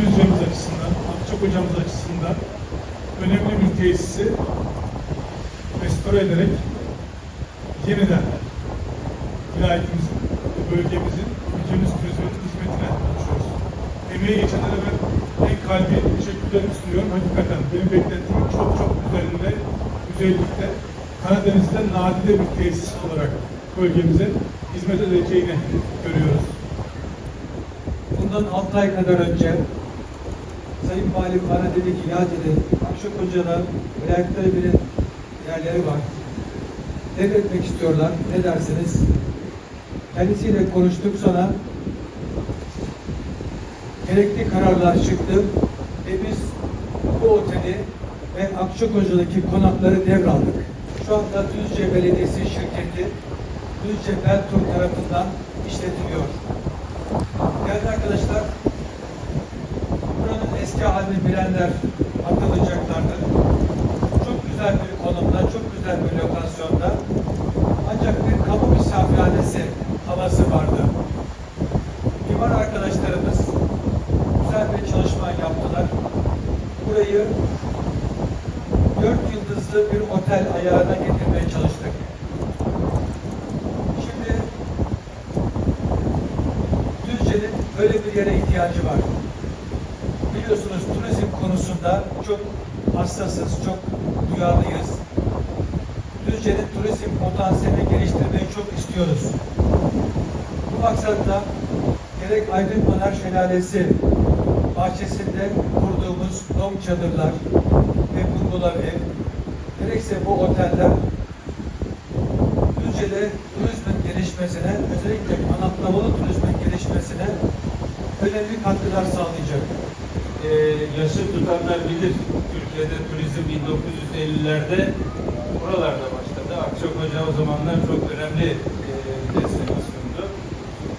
Düzce'miz açısından, Akçakoca'mız açısından önemli bir tesisi restore ederek yeniden vilayetimizin, bölgemizin, ülkemiz turizminin hizmetine açıyoruz. Emeği geçenlere ben en kalbi teşekkürlerimi sunuyorum. Hakikaten benim beklentimin çok çok üzerinde, güzellikte Karadeniz'de nadide bir tesis olarak bölgemize hizmet edeceğini görüyoruz. Bundan 6 ay kadar önce Sayın Valim bana dedi ki ya dedi Akşakoca'da vilayetleri bir yerleri var. Devretmek istiyorlar. Ne dersiniz? Kendisiyle konuştuk sonra gerekli kararlar çıktı ve biz bu oteli ve Akçakoca'daki konakları devraldık. Şu anda Düzce Belediyesi şirketi Düzce Beltur tarafından işletiliyor. Değerli arkadaşlar, eski halini bilenler hatırlayacaklardır. Çok güzel bir konumda, çok güzel bir lokasyonda. Ancak bir kamu misafirhanesi havası vardı. Mimar arkadaşlarımız güzel bir çalışma yaptılar. Burayı dört yıldızlı bir otel ayarına getirmeye çalıştık. Şimdi Düzce'nin böyle bir yere ihtiyacı var. Biliyorsunuz turizm konusunda çok hassasız, çok duyarlıyız. Düzce'nin turizm potansiyelini geliştirmeyi çok istiyoruz. Bu maksatla gerek Aydın Pınar Şelalesi bahçesinde kurduğumuz dom çadırlar ve bungalov ev, gerekse bu oteller Düzce'de turizmin gelişmesine, özellikle kanatlamalı turizmin gelişmesine önemli katkılar sağlayacak. Ee, yaşı tutanlar bilir. Türkiye'de turizm 1950'lerde buralarda başladı. Akçakoca o zamanlar çok önemli e, destinasyondu.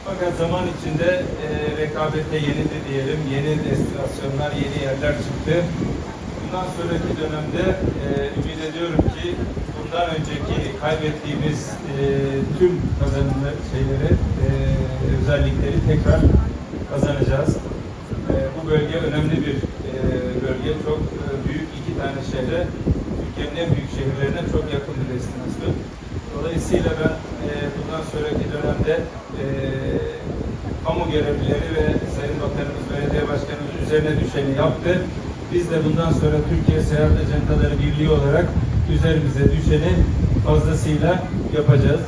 Fakat zaman içinde e, rekabete yenildi diyelim. Yeni destinasyonlar, yeni yerler çıktı. Bundan sonraki dönemde e, ümit ediyorum ki bundan önceki kaybettiğimiz e, tüm kazanımlar şeyleri, e, özellikleri tekrar kazanacağız. Bölge önemli bir e, bölge. Çok e, büyük iki tane şehre, Türkiye'nin en büyük şehirlerine çok yakın bir destinasyon. Dolayısıyla ben e, bundan sonraki dönemde kamu görevlileri ve Sayın Bakanımız, Belediye Başkanımız üzerine düşeni yaptı. Biz de bundan sonra Türkiye Seyahat Ajantaları Birliği olarak üzerimize düşeni fazlasıyla yapacağız.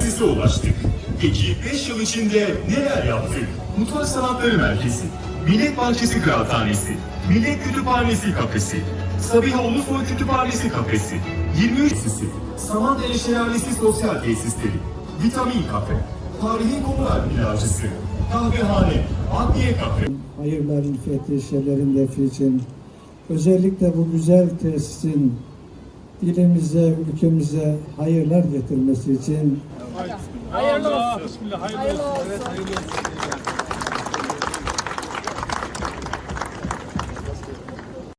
Size ulaştık. Peki 5 yıl içinde neler yaptık? Mutfak Sanatları Merkezi, Millet Bahçesi Kıraathanesi, Millet Kütüphanesi Kafesi, Sabiha Ulusoy Kütüphanesi Kafesi, 23 Tesisi, Samandere Şelalesi Sosyal Tesisleri, Vitamin Kafe, Tarihi Konular Plajcısı, Kahvehane, Adliye Kafe, hayırların fethi, şerlerin defi için özellikle bu güzel tesisin dilimize, ülkemize hayırlar getirmesi için Hayırlı olsun. Bismillah, hayırlı olsun. Evet, hayırlı olsun.